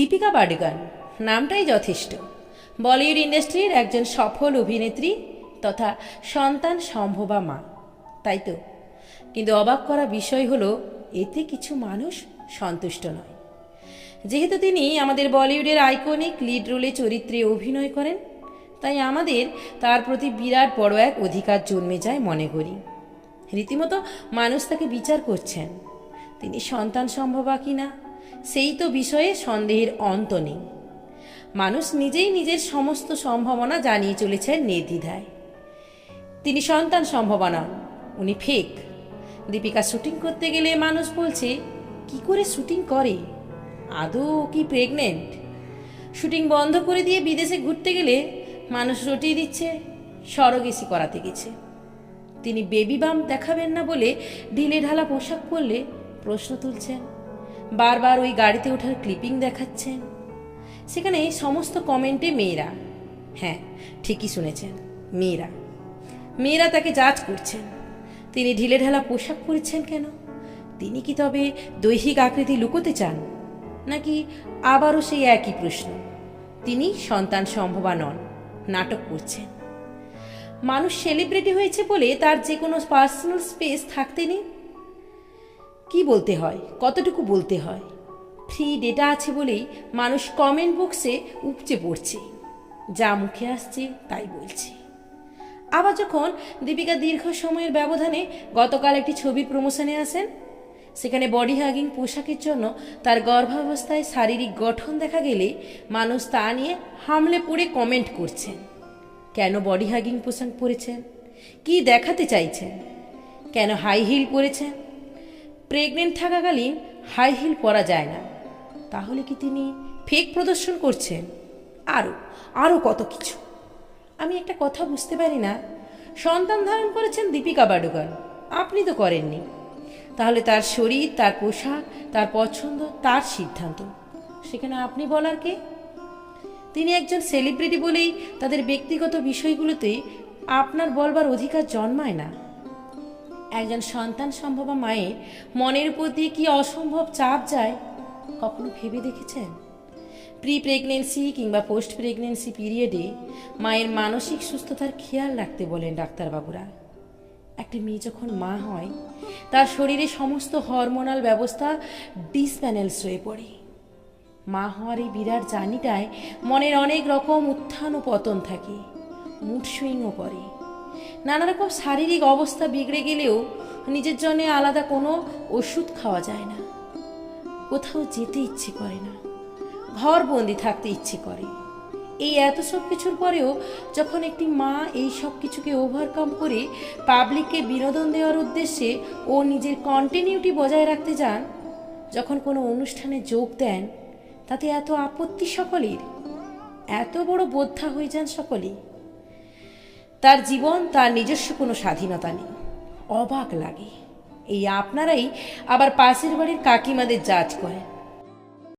দীপিকা পাডুকন। নামটাই যথেষ্ট। বলিউড ইন্ডাস্ট্রির একজন সফল অভিনেত্রী তথা সন্তান সম্ভবা মা। তাই তো। কিন্তু অবাক করা বিষয় হলো, এতে কিছু মানুষ সন্তুষ্ট নয়। যেহেতু তিনি আমাদের বলিউডের আইকনিক লিড রোলে চরিত্রে অভিনয় করেন, তাই আমাদের তার প্রতি বিরাট বড় এক অধিকার জন্মে যায় মনে করি। রীতিমতো মানুষ তাকে বিচার করছেন। তিনি সন্তান সম্ভবা কিনা? সেই তো বিষয়ে সন্দেহের অন্ত নেই। মানুষ নিজেই নিজের সমস্ত সম্ভাবনা জানিয়ে চলেছেন নির্দ্বিধায়। তিনি সন্তান সম্ভাবনা, উনি ফেক। দীপিকা শুটিং করতে গেলে মানুষ বলছে, কি করে শুটিং করে? আদৌ কি প্রেগনেন্ট শুটিং বন্ধ করে দিয়ে বিদেশে ঘুরতে গেলে মানুষ রটিয়ে দিচ্ছে, সরগেসি করাতে গেছে। তিনি বেবি বাম দেখাবেন না বলে ঢিলে ঢালা পোশাক পরলে প্রশ্ন তুলছেন। বারবার ওই গাড়িতে ওঠার ক্লিপিং দেখাচ্ছেন। সেখানে সমস্ত কমেন্টে মেয়েরা। হ্যাঁ ঠিকই শুনেছেন, মেয়েরা। মেয়েরা তাকে জাজ করছেন। তিনি ঢিলে ঢালা পোশাক পরেছেন কেন? তিনি কি তবে দৈহিক আকৃতি লুকোতে চান? নাকি আবারও সেই একই প্রশ্ন? তিনি সন্তান সম্ভবা নন, নাটক করছেন। মানুষ সেলিব্রিটি হয়েছে বলে তার যে কোনো পার্সোনাল স্পেস থাকতে নেই। কি বলতে হয়? কতটুকু বলতে হয়? ফ্রি ডেটা আছে বলেই মানুষ কমেন্ট বক্সে উপচে পড়ছে। যা মুখে আসছে, তাই বলছে। আবার যখন দীপিকা দীর্ঘ সময়ের ব্যবধানে গতকাল একটি ছবি প্রমোশনে আসেন, সেখানে বডি হাগিং পোশাকের জন্য তার গর্ভাবস্থায় শারীরিক গঠন দেখা গেলে মানুষ তা নিয়ে হামলে পড়ে কমেন্ট করছেন। কেন বডি হাগিং পোশাক পরেছেন? কি দেখাতে চাইছেন? কেন হাই হিল পরেছেন? প্রেগনেন্ট থাকাকালীন হাই হিল পরা যায় না। তাহলে কি তিনি ফেক প্রদর্শন করছেন? আরও আরও কত কিছু। আমি একটা কথা বুঝতে পারি না। সন্তান ধারণ করেছেন দীপিকা পাডুকন। আপনি তো করেননি। তাহলে তার শরীর, তার পোশাক, তার পছন্দ, তার সিদ্ধান্ত, সেখানে আপনি বলার কে? তিনি একজন সেলিব্রিটি বলেই তাদের ব্যক্তিগত বিষয়গুলোতে আপনার বলবার অধিকার জন্মায় না। একজন সন্তান সম্ভবা মায়ের মনের প্রতি কি অসম্ভব চাপ যায়, কখনো ভেবে দেখেছেন? প্রি প্রেগনেন্সি কিংবা পোস্ট প্রেগনেন্সি পিরিয়ডে মায়ের মানসিক সুস্থতার খেয়াল রাখতে বলেন ডাক্তারবাবুরা। একটা মেয়ে যখন মা হয়, তার শরীরে সমস্ত হরমোনাল ব্যবস্থা ডিসপ্যানেলস হয়ে পড়ে। মা হওয়ার এই বিরাট জার্নিটায় মনের অনেক রকম উত্থান ও পতন থাকে, মুড সুইংও করে নানা রকম শারীরিক অবস্থা বিগড়ে গেলেও নিজের জন্য আলাদা কোনো ওষুধ খাওয়া যায় না। কোথাও যেতে ইচ্ছে করে না। ঘর বন্দি থাকতে ইচ্ছে করে। এই এত সব কিছুর পরেও যখন একটি মা এই সব কিছুকে ওভারকাম করে পাবলিককে বিনোদন দেওয়ার উদ্দেশ্যে ও নিজের কন্টিনিউটি বজায় রাখতে যান, যখন কোনো অনুষ্ঠানে যোগ দেন, তাতে এত আপত্তি সকলের? এত বড় বোদ্ধা হয়ে যান সকলেই। তার জীবন, তার নিজস্ব কোনো স্বাধীনতা নেই। অবাক লাগে। এই আপনারাই আবার পাশের বাড়ির কাকিমাদের জাজ করেন।